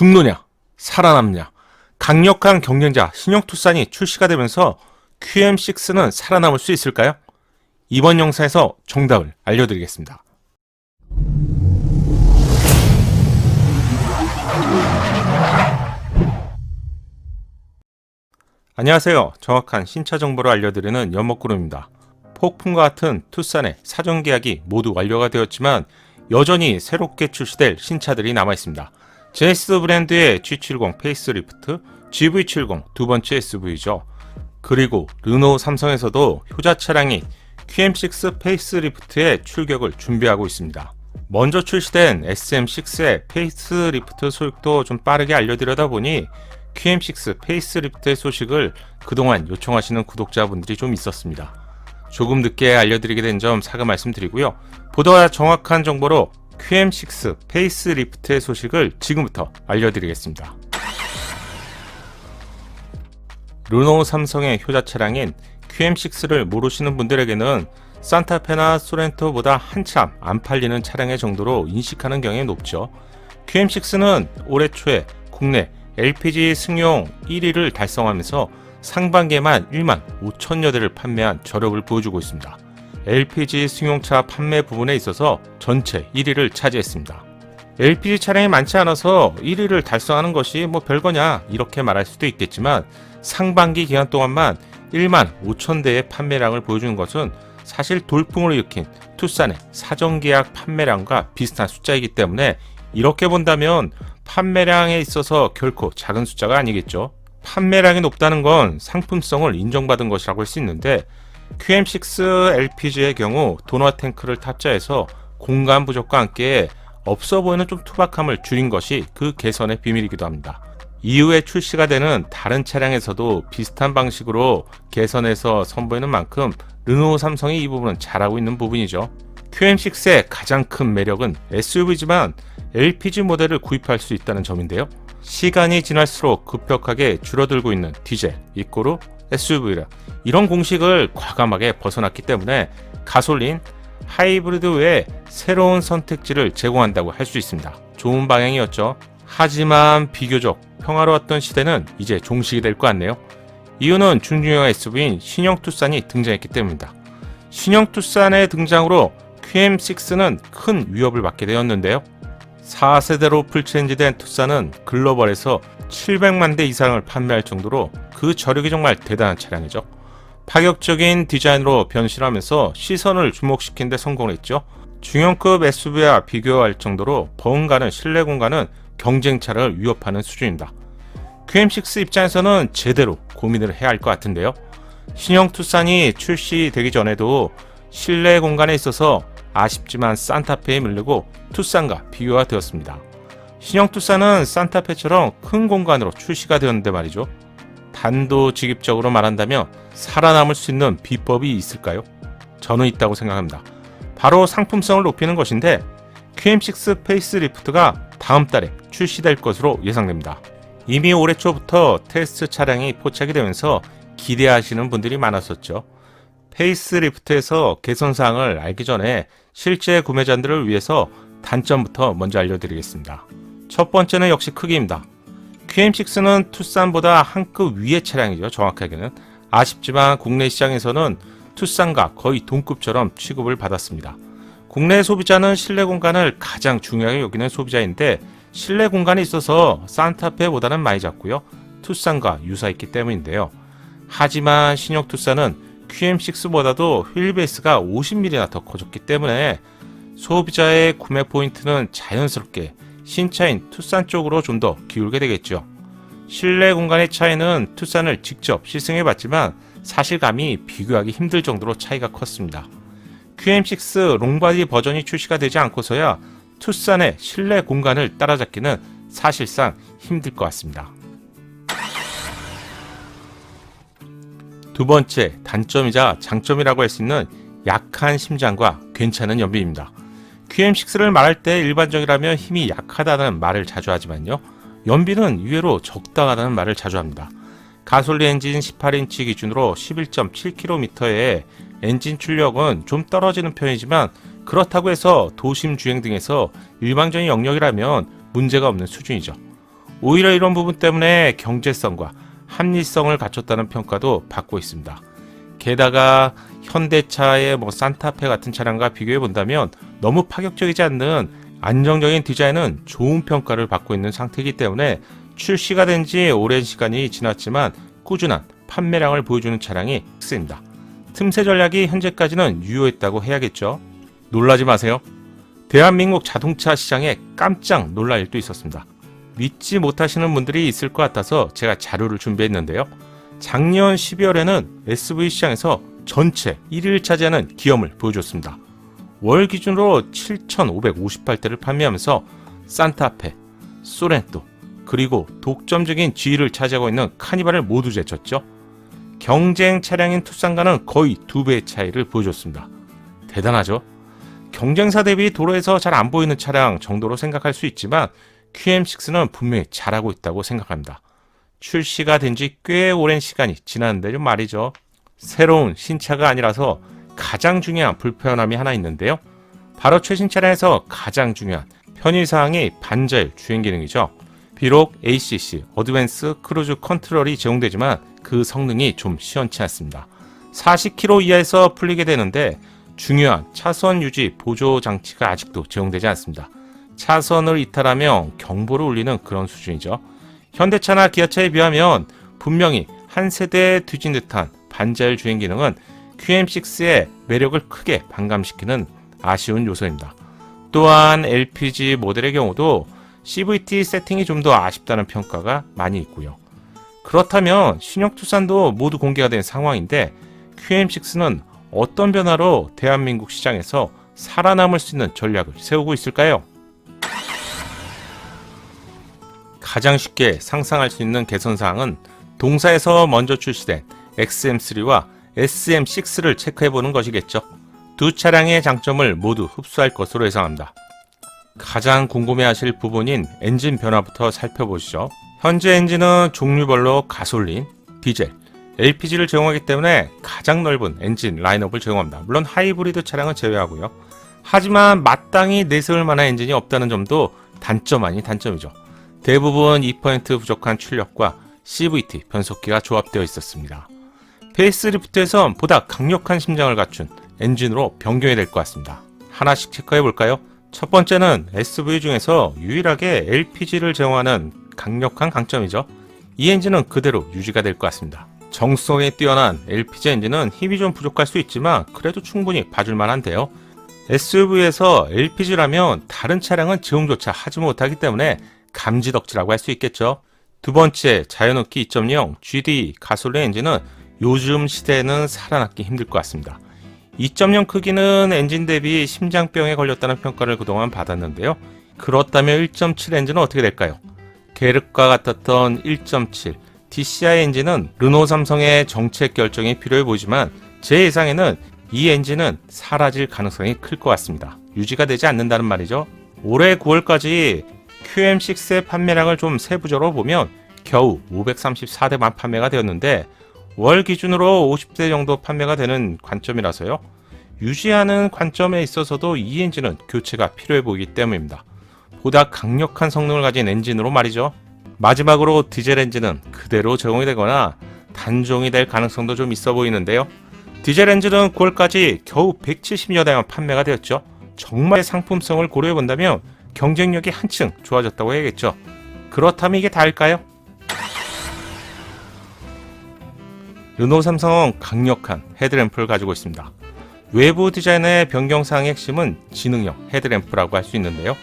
죽느냐, 살아남냐. 강력한 경쟁자 신형투싼이 출시가 되면서 QM6는 살아남을 수 있을까요? 이번 영상에서 정답을 알려드리겠습니다. 안녕하세요. 정확한 신차 정보를 알려드리는 연목구름입니다. 폭풍과 같은 투싼의 사전 계약이 모두 완료가 되었지만 여전히 새롭게 출시될 신차들이 남아 있습니다. 제네시스 브랜드의 G70 페이스리프트, GV70 두 번째 SUV죠. 그리고 르노 삼성에서도 효자 차량인 QM6 페이스리프트의 출격을 준비하고 있습니다. 먼저 출시된 SM6의 페이스리프트 소식도 좀 빠르게 알려드려다 보니 QM6 페이스리프트의 소식을 그동안 요청하시는 구독자분들이 좀 있었습니다. 조금 늦게 알려드리게 된 점 사과 말씀드리고요. 보다 정확한 정보로 QM6 페이스리프트의 소식을 지금부터 알려드리겠습니다. 르노 삼성의 효자 차량인 QM6를 모르시는 분들에게는 산타페나 소렌토보다 한참 안 팔리는 차량의 정도로 인식하는 경향이 높죠. QM6는 올해 초에 국내 LPG 승용 1위를 달성하면서 상반기에만 1만 5천여 대를 판매한 저력을 보여주고 있습니다. LPG 승용차 판매 부분에 있어서 전체 1위를 차지했습니다. LPG 차량이 많지 않아서 1위를 달성하는 것이 뭐 별거냐 이렇게 말할 수도 있겠지만 상반기 기간 동안만 1만 5천 대의 판매량을 보여주는 것은 사실 돌풍을 일으킨 투싼의 사전 계약 판매량과 비슷한 숫자이기 때문에 이렇게 본다면 판매량에 있어서 결코 작은 숫자가 아니겠죠. 판매량이 높다는 건 상품성을 인정받은 것이라고 할 수 있는데 QM6 LPG의 경우 도너 탱크를 탑재해서 공간 부족과 함께 없어 보이는 좀 투박함을 줄인 것이 그 개선의 비밀이기도 합니다. 이후에 출시가 되는 다른 차량에서도 비슷한 방식으로 개선해서 선보이는 만큼 르노 삼성이 이 부분은 잘하고 있는 부분이죠. QM6의 가장 큰 매력은 SUV지만 LPG 모델을 구입할 수 있다는 점인데요. 시간이 지날수록 급격하게 줄어들고 있는 디젤, 이꼬르, SUV라 이런 공식을 과감하게 벗어났기 때문에 가솔린, 하이브리드 외에 새로운 선택지를 제공한다고 할 수 있습니다. 좋은 방향이었죠. 하지만 비교적 평화로웠던 시대는 이제 종식이 될 것 같네요. 이유는 중중형 SUV인 신형 투싼이 등장했기 때문입니다. 신형 투싼의 등장으로 QM6는 큰 위협을 받게 되었는데요. 4세대로 풀체인지된 투싼은 글로벌에서 700만 대 이상을 판매할 정도로 그 저력이 정말 대단한 차량이죠. 파격적인 디자인으로 변신하면서 시선을 주목시킨 데 성공했죠. 중형급 SUV와 비교할 정도로 버금가는 실내 공간은 경쟁차를 위협하는 수준입니다. QM6 입장에서는 제대로 고민을 해야 할 것 같은데요. 신형 투싼이 출시되기 전에도 실내 공간에 있어서 아쉽지만 산타페에 밀리고 투싼과 비교가 되었습니다. 신형 투싼은 산타페처럼 큰 공간으로 출시가 되었는데 말이죠. 단도직입적으로 말한다면 살아남을 수 있는 비법이 있을까요? 저는 있다고 생각합니다. 바로 상품성을 높이는 것인데 QM6 페이스리프트가 다음 달에 출시될 것으로 예상됩니다. 이미 올해 초부터 테스트 차량이 포착이 되면서 기대하시는 분들이 많았었죠. 페이스리프트에서 개선 사항을 알기 전에 실제 구매자들을 위해서 단점부터 먼저 알려드리겠습니다. 첫 번째는 역시 크기입니다. QM6는 투싼보다 한 급 위의 차량이죠. 정확하게는 아쉽지만 국내 시장에서는 투싼과 거의 동급처럼 취급을 받았습니다. 국내 소비자는 실내 공간을 가장 중요하게 여기는 소비자인데 실내 공간이 있어서 산타페보다는 많이 작고요. 투싼과 유사했기 때문인데요. 하지만 신형 투싼은 QM6보다도 휠 베이스가 50mm나 더 커졌기 때문에 소비자의 구매 포인트는 자연스럽게 신차인 투싼 쪽으로 좀 더 기울게 되겠죠. 실내 공간의 차이는 투싼을 직접 시승해 봤지만 사실감이 비교하기 힘들 정도로 차이가 컸습니다. QM6 롱바디 버전이 출시가 되지 않고서야 투싼의 실내 공간을 따라잡기는 사실상 힘들 것 같습니다. 두 번째 단점이자 장점이라고 할 수 있는 약한 심장과 괜찮은 연비입니다. QM6를 말할 때 일반적이라면 힘이 약하다는 말을 자주 하지만요. 연비는 의외로 적당하다는 말을 자주 합니다. 가솔린 엔진 18인치 기준으로 11.7km의 엔진 출력은 좀 떨어지는 편이지만 그렇다고 해서 도심 주행 등에서 일방적인 영역이라면 문제가 없는 수준이죠. 오히려 이런 부분 때문에 경제성과 합리성을 갖췄다는 평가도 받고 있습니다. 게다가 현대차의 뭐 산타페 같은 차량과 비교해 본다면 너무 파격적이지 않는 안정적인 디자인은 좋은 평가를 받고 있는 상태이기 때문에 출시가 된 지 오랜 시간이 지났지만 꾸준한 판매량을 보여주는 차량이 X입니다. 틈새 전략이 현재까지는 유효했다고 해야겠죠. 놀라지 마세요. 대한민국 자동차 시장에 깜짝 놀랄 일도 있었습니다. 믿지 못하시는 분들이 있을 것 같아서 제가 자료를 준비했는데요. 작년 12월에는 SV 시장에서 전체 1위를 차지하는 기염을 보여줬습니다. 월 기준으로 7,558대를 판매하면서 산타페, 소렌토, 그리고 독점적인 지위를 차지하고 있는 카니발을 모두 제쳤죠. 경쟁 차량인 투싼과는 거의 두 배의 차이를 보여줬습니다. 대단하죠? 경쟁사 대비 도로에서 잘 안 보이는 차량 정도로 생각할 수 있지만 QM6는 분명히 잘하고 있다고 생각합니다. 출시가 된 지 꽤 오랜 시간이 지났는데 좀 말이죠. 새로운 신차가 아니라서 가장 중요한 불편함이 하나 있는데요. 바로 최신 차량에서 가장 중요한 편의사항이 반자율 주행 기능이죠. 비록 ACC 어드밴스 크루즈 컨트롤이 제공되지만 그 성능이 좀 시원치 않습니다. 40km 이하에서 풀리게 되는데 중요한 차선 유지 보조 장치가 아직도 제공되지 않습니다. 차선을 이탈하면 경보를 울리는 그런 수준이죠. 현대차나 기아차에 비하면 분명히 한 세대 뒤진 듯한 반자율 주행 기능은 QM6의 매력을 크게 반감시키는 아쉬운 요소입니다. 또한 LPG 모델의 경우도 CVT 세팅이 좀 더 아쉽다는 평가가 많이 있고요. 그렇다면 신형 투싼도 모두 공개가 된 상황인데 QM6는 어떤 변화로 대한민국 시장에서 살아남을 수 있는 전략을 세우고 있을까요? 가장 쉽게 상상할 수 있는 개선 사항은 동사에서 먼저 출시된 XM3와 SM6를 체크해 보는 것이겠죠. 두 차량의 장점을 모두 흡수할 것으로 예상합니다. 가장 궁금해하실 부분인 엔진 변화부터 살펴보시죠. 현재 엔진은 종류별로 가솔린, 디젤, LPG를 제공하기 때문에 가장 넓은 엔진 라인업을 제공합니다. 물론 하이브리드 차량은 제외하고요. 하지만 마땅히 내세울 만한 엔진이 없다는 점도 단점 아닌 단점이죠. 대부분 2% 부족한 출력과 CVT 변속기가 조합되어 있었습니다. 페이스리프트에선 보다 강력한 심장을 갖춘 엔진으로 변경이 될 것 같습니다. 하나씩 체크해 볼까요? 첫 번째는 SV 중에서 유일하게 LPG를 제공하는 강력한 강점이죠. 이 엔진은 그대로 유지가 될 것 같습니다. 정성에 뛰어난 LPG 엔진은 힘이 좀 부족할 수 있지만 그래도 충분히 봐줄 만한데요. SUV에서 LPG라면 다른 차량은 제공조차 하지 못하기 때문에 감지덕지라고 할 수 있겠죠. 두 번째, 자연흡기 2.0 GD 가솔린 엔진은 요즘 시대에는 살아남기 힘들 것 같습니다. 2.0 크기는 엔진 대비 심장병에 걸렸다는 평가를 그동안 받았는데요. 그렇다면 1.7 엔진은 어떻게 될까요? 계륵과 같았던 1.7 DCI 엔진은 르노 삼성의 정책 결정이 필요해 보이지만 제 예상에는 이 엔진은 사라질 가능성이 클 것 같습니다. 유지가 되지 않는다는 말이죠. 올해 9월까지 QM6의 판매량을 좀 세부적으로 보면 겨우 534대만 판매가 되었는데 월 기준으로 50대 정도 판매가 되는 관점이라서요. 유지하는 관점에 있어서도 이 엔진은 교체가 필요해 보이기 때문입니다. 보다 강력한 성능을 가진 엔진으로 말이죠. 마지막으로 디젤 엔진은 그대로 제공이 되거나 단종이 될 가능성도 좀 있어 보이는데요. 디젤 엔진은 9월까지 겨우 170여 대만 판매가 되었죠. 정말 상품성을 고려해 본다면 경쟁력이 한층 좋아졌다고 해야겠죠. 그렇다면 이게 다일까요? 르노 삼성은 강력한 헤드램프를 가지고 있습니다. 외부 디자인의 변경사항의 핵심은 지능형 헤드램프라고 할 수 있는데요.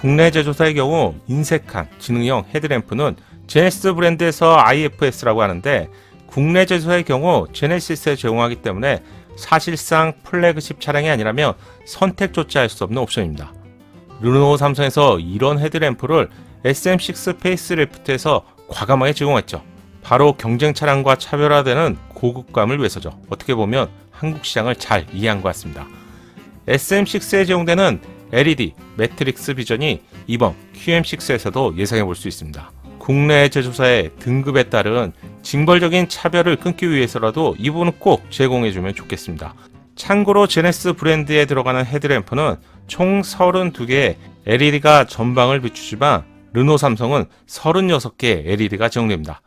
국내 제조사의 경우 인색한 지능형 헤드램프는 제네시스 브랜드에서 IFS라고 하는데 국내 제조사의 경우 제네시스에 제공하기 때문에 사실상 플래그십 차량이 아니라면 선택조차 할 수 없는 옵션입니다. 르노 삼성에서 이런 헤드램프를 SM6 페이스리프트에서 과감하게 제공했죠. 바로 경쟁 차량과 차별화되는 고급감을 위해서죠. 어떻게 보면 한국 시장을 잘 이해한 것 같습니다. SM6에 제공되는 LED 매트릭스 비전이 이번 QM6에서도 예상해 볼 수 있습니다. 국내 제조사의 등급에 따른 징벌적인 차별을 끊기 위해서라도 이 부분은 꼭 제공해 주면 좋겠습니다. 참고로 제네스 브랜드에 들어가는 헤드램프는 총 32개의 LED가 전방을 비추지만 르노 삼성은 36개의 LED가 제공됩니다.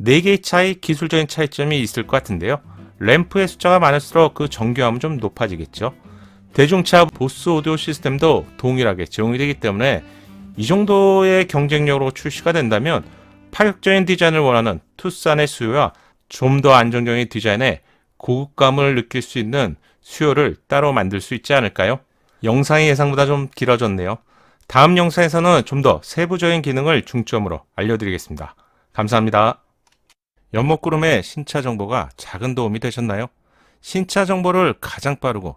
4개의 차이 기술적인 차이점이 있을 것 같은데요. 램프의 숫자가 많을수록 그 정교함은 좀 높아지겠죠. 대중차 보스 오디오 시스템도 동일하게 제공이 되기 때문에 이 정도의 경쟁력으로 출시가 된다면 파격적인 디자인을 원하는 투싼의 수요와 좀 더 안정적인 디자인에 고급감을 느낄 수 있는 수요를 따로 만들 수 있지 않을까요? 영상이 예상보다 좀 길어졌네요. 다음 영상에서는 좀 더 세부적인 기능을 중점으로 알려드리겠습니다. 감사합니다. 연목구름의 신차 정보가 작은 도움이 되셨나요? 신차 정보를 가장 빠르고